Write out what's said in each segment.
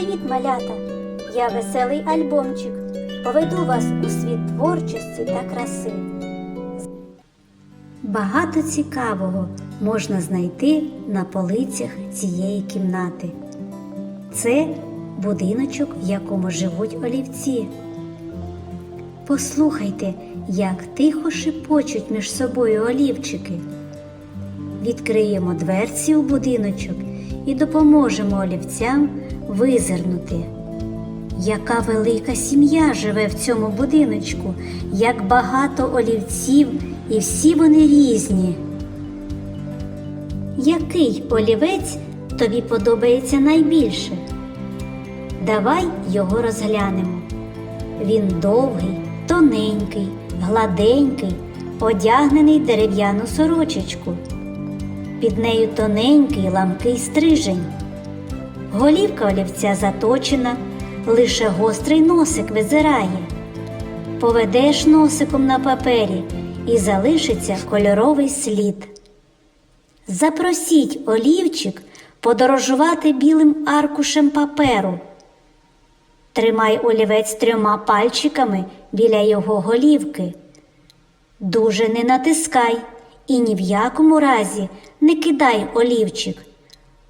малята! Я веселий альбомчик. Поведу вас у світ творчості та краси. Багато цікавого можна знайти на полицях цієї кімнати. Це будиночок, в якому живуть олівці. Послухайте, як тихо шепочуть між собою олівчики. Відкриємо дверці у будиночок і допоможемо олівцям визирнути. Яка велика сім'я живе в цьому будиночку, як багато олівців, і всі вони різні. Який олівець тобі подобається найбільше? Давай його розглянемо. Він довгий, тоненький, гладенький, одягнений дерев'яну сорочечку. Під нею тоненький ламкий стрижень. Голівка олівця заточена, лише гострий носик визирає. Поведеш носиком на папері і залишиться кольоровий слід. Запросіть олівчик подорожувати білим аркушем паперу. Тримай олівець трьома пальчиками біля його голівки. Дуже не натискай і ні в якому разі не кидай олівчик.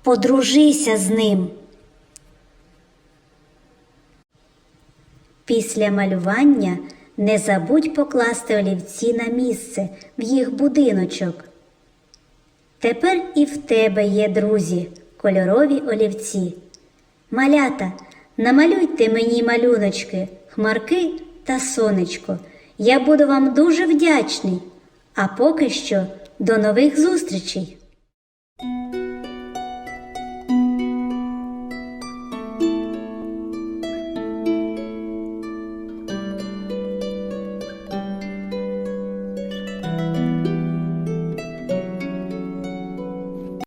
Подружися з ним. Після малювання не забудь покласти олівці на місце в їх будиночок. Тепер і в тебе є друзі, кольорові олівці. Малята, намалюйте мені малюночки, хмарки та сонечко. Я буду вам дуже вдячний. А поки що до нових зустрічей!